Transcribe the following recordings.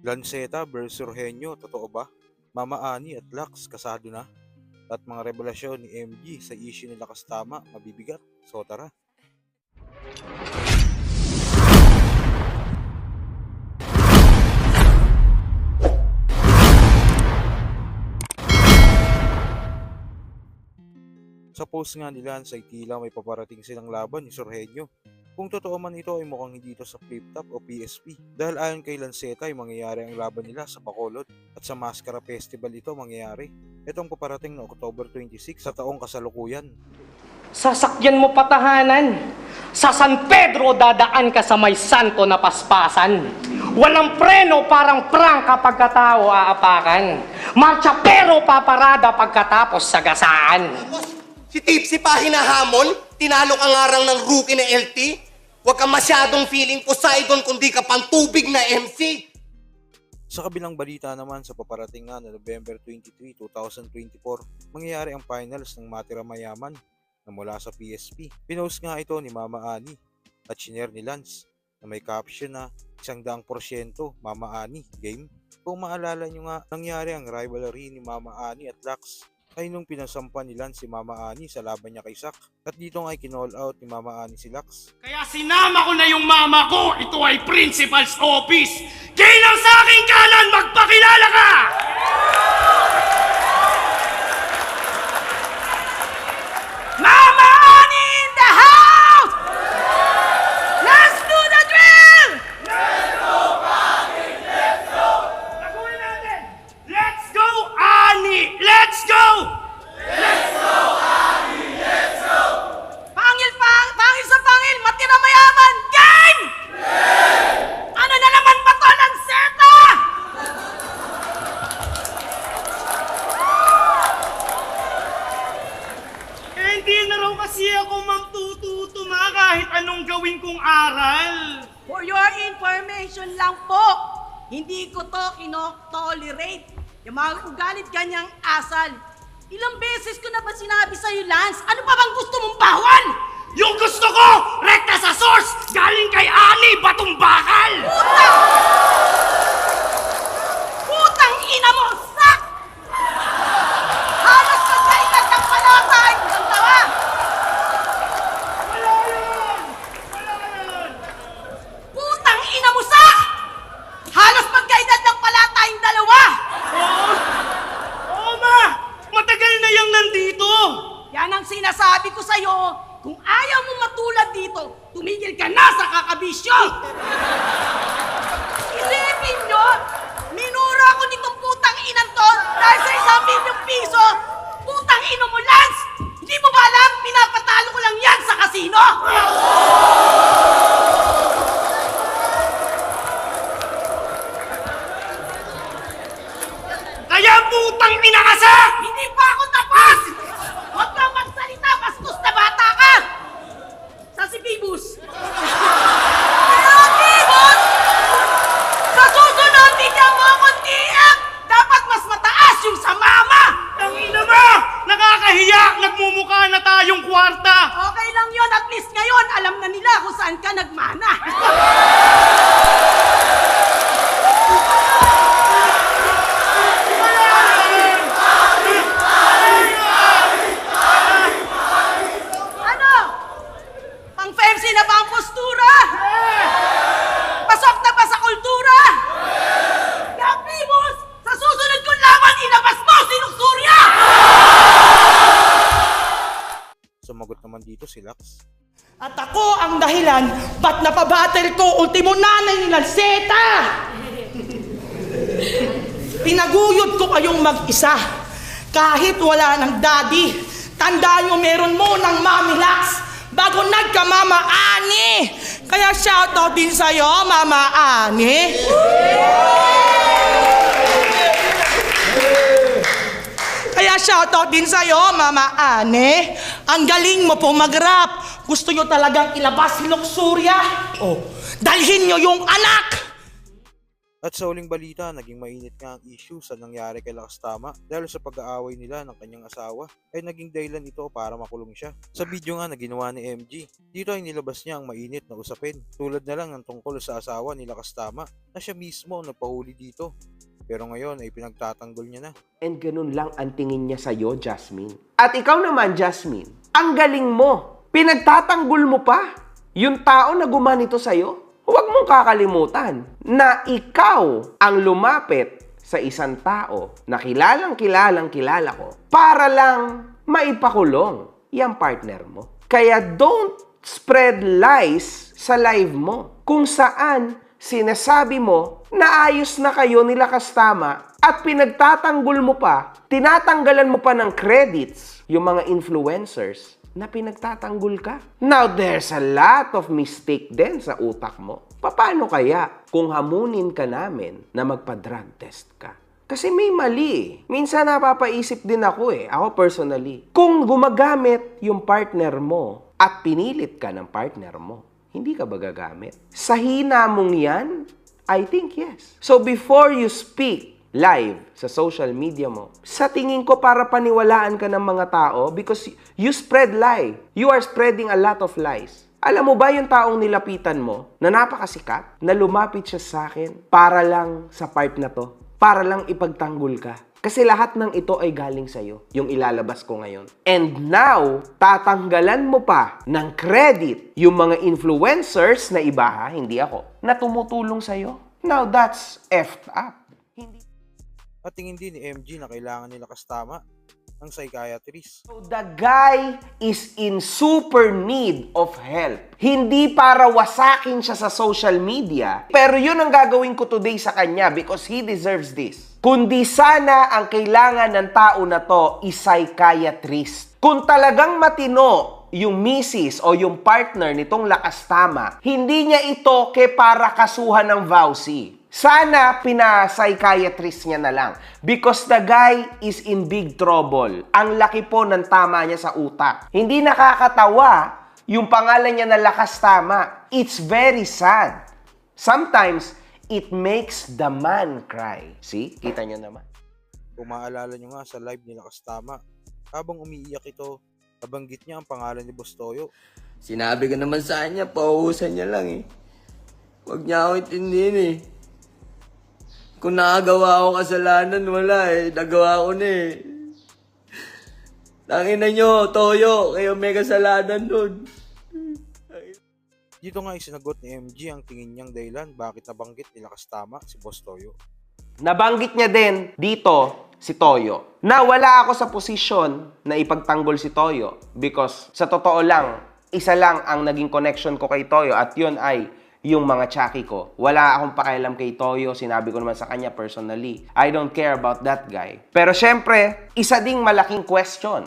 Lanceta versus Eugenio, totoo ba? Mama Ani at Lax, kasado na? At mga revelasyon ni MG sa issue nila kastama, mabibigat. So tara. Sa post nga nila sa tila may paparating silang laban ni Sorhenyo. Kung totoo man ito ay mukhang hindi ito sa flip top o PSP dahil ayon kay Lanceta ay mangyayari ang laban nila sa Bacolod at sa Mascara Festival ito mangyayari. Itong paparating na October 26 sa taong kasalukuyan. Sasakyan mo patahanan. Sa San Pedro dadaan ka sa may santo na paspasan. Walang preno parang prangka pagkatao aapakan. Marcha pero paparada pagkatapos sagasaan. Si Tipsy pa hinahamon, tinalo ka nga ng rookie na LT. Huwag ka masyadong feeling Poseidon kundi ka pang tubig na MC. Sa kabilang balita naman sa paparating nga na November 23, 2024, mangyayari ang finals ng Matira Mayaman na mula sa PSP. Pinost nga ito ni Mama Ani at shinare ni Lance na may caption na isang daang porsyento Mama Ani game. Kung maalala nyo nga, nangyari ang rivalry ni Mama Ani at Lax ay nung pinasampa ni Lance si Mama Ani sa laban niya kay Sak. At dito nga ay kinall out ni Mama Ani si Lax Kaya sinama ko na yung mama ko. Ito ay principal's office. Ginang sa aking kanan, magpakilala ka! Mama Ani in the house! Let's do the drill! Let's go, Let's go! natin! Let's go, Ani! Let's go! Pangil, pang, pangil sa pangil, matira mayaman, game! Ano na naman ba to, Lanceta? Eh, hindi na raw kasi ako magtututo ma kahit anong gawin kong aral. For your information lang po, hindi ko to kino-tolerate. Yung mga ugalit ganyang asal. Ilang beses ko na ba sinabi sa'yo, Lance? Ano pa bang gusto mong bawal? Yung gusto ko, rekta sa source, galing kay Ani Batong Bakal! Putang! Putang ina mo, sak! Halos magkailan ng palakay! Ang tawa! Wala yun! Wala yun! Putang ina mo, sak! Halos magkaedad ng pala tayong dalawa! Oo! Oo, ma! Matagal na yung nandito! Yan ang sinasabi ko sa'yo. Kung ayaw mo matulad dito, tumigil ka na sa kakabisyo! Isipin nyo, minura ko nitong putang inang to dahil sa isang milyong piso. Putang ino mo, Lance! Hindi mo ba alam, pinapatalo ko lang yan sa kasino? Kaya putang ina ka sa! Hindi pa ako tapos! Huwag kang magsalita, bastos na bata ka! Sa si Pibus! Kaya Pibus! Sa susunod, bigyan mo akong TF! Dapat mas mataas yung sa mama! Ang ina mo! Nakakahiya! Nagmumukha na tayong kwarta! Okay lang yon at least ngayon, alam na nila kung saan ka nagmana. ano? Pang fancy na ba ang postura? Pasok na ba sa kultura? Kong laban, ilabas mo si! Sumagot naman dito si Lax. At ako ang dahilan ba't napabattle ko ultimo nanay ni Lanceta! Pinaguyod ko kayong mag-isa. Kahit wala ng daddy, tandaan nyo meron mo ng mami Lax bago nagka-mama Ani. Kaya shoutout din sa'yo, mama Ani. Kaya shoutout din sa'yo, Mama Ane. Ang galing mo po mag-rap. Gusto nyo talagang ilabas si Luxuria? Oh, dalhin nyo yung anak! At sa uling balita, naging mainit nga ang issue sa nangyari kay Lakas Tama dahil sa pag-aaway nila ng kanyang asawa ay naging dahilan ito para makulong siya. Sa video nga na ginawa ni MG, dito ay nilabas niya ang mainit na usapin tulad na lang ng tungkol sa asawa ni Lakas Tama na siya mismo ang nagpahuli dito. Pero ngayon ay pinagtatanggol niya na. And ganun lang ang tingin niya sa'yo, Jasmine. At ikaw naman, Jasmine, ang galing mo. Pinagtatanggol mo pa yung tao na gumanito sa'yo. Huwag mong kakalimutan na ikaw ang lumapit sa isang tao na kilalang kilalang kilala ko para lang maipakulong yung partner mo. Kaya don't spread lies sa live mo kung saan sinasabi mo na ayos na kayo nila kastama at pinagtatanggol mo pa, tinatanggalan mo pa ng credits yung mga influencers na pinagtatanggol ka. Now, there's a lot of mistake din sa utak mo. Paano kaya kung hamunin ka namin na magpa-drug test ka? Kasi may mali. Minsan napapaisip din ako eh, ako personally. Kung gumagamit yung partner mo at pinilit ka ng partner mo, hindi ka ba gagamit? Sa hina mong yan, I think yes. So before you speak live sa social media mo, sa tingin ko para paniwalaan ka ng mga tao because you spread lie. You are spreading a lot of lies. Alam mo ba yung taong nilapitan mo na napakasikat, na lumapit siya sa akin para lang sa part na to, para lang ipagtanggol ka. Kasi lahat ng ito ay galing sa'yo, yung ilalabas ko ngayon. And now, tatanggalan mo pa ng credit yung mga influencers na iba ha, hindi ako, na tumutulong sa'yo. Now, that's effed up. At tingin din ni MG na kailangan nila kastama ng psychiatrist. So the guy is in super need of help. Hindi para wasakin siya sa social media, pero yun ang gagawin ko today sa kanya because he deserves this. Kundi sana ang kailangan ng tao na to is psychiatrist. Kung talagang matino yung misis o yung partner nitong lakas tama, hindi niya ito ke para kasuhan ng vowsy. Sana pina-psychiatrist niya na lang. Because the guy is in big trouble. Ang laki po ng tama niya sa utak. Hindi nakakatawa yung pangalan niya na lakas tama. It's very sad. Sometimes, it makes the man cry. See? Kita niyo naman. Kung maalala nyo nga sa live nila Kastama, habang umiiyak ito, nabanggit niya ang pangalan ni Boss Toyo. Sinabi ko naman sa kanya, pauusan niya lang eh. Huwag niya ako intindihin eh. Kung nakagawa ako kasalanan, wala eh. Nagawa ko na eh. Tangina nyo, Toyo, kayo may kasalanan nun. Dito nga isinagot ni MG ang tingin niyang dahilan bakit nabanggit nila Kastama si Boss Toyo. Nabanggit niya din dito si Toyo na wala ako sa posisyon na ipagtanggol si Toyo because sa totoo lang, isa lang ang naging connection ko kay Toyo at yun ay yung mga tsaki ko. Wala akong pakialam kay Toyo, sinabi ko naman sa kanya personally. I don't care about that guy. Pero syempre, isa ding malaking question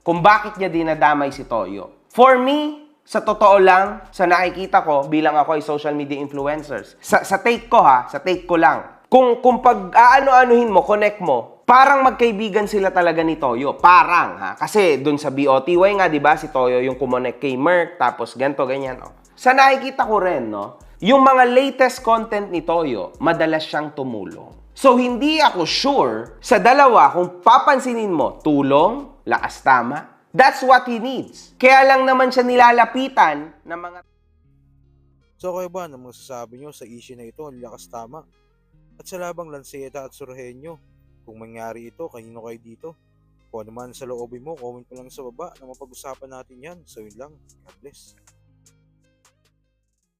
kung bakit niya dinadamay si Toyo. For me, sa totoo lang, sa nakikita ko bilang ako ay social media influencers, sa, sa take ko ha, sa take ko lang, kung, kung pag aano-anuhin mo, connect mo, parang magkaibigan sila talaga ni Toyo. Parang ha. Kasi dun sa BOTY nga, di ba, si Toyo yung kumonek kay Merck, tapos ganto ganyan. Oh. Sa nakikita ko rin, no, yung mga latest content ni Toyo, madalas siyang tumulong. So, hindi ako sure sa dalawa kung papansinin mo, tulong, lakas tama, that's what he needs. Kaya lang naman siya nilalapitan ng mga So kayo ba, ano masasabi nyo sa issue na ito nila Kastama? At sa labang Lanceta at Surhenyo, kung mangyari ito, kanino kayo dito? Kung ano man sa loobin mo, comment mo lang sa baba na mapag-usapan natin yan. So yun lang. God bless.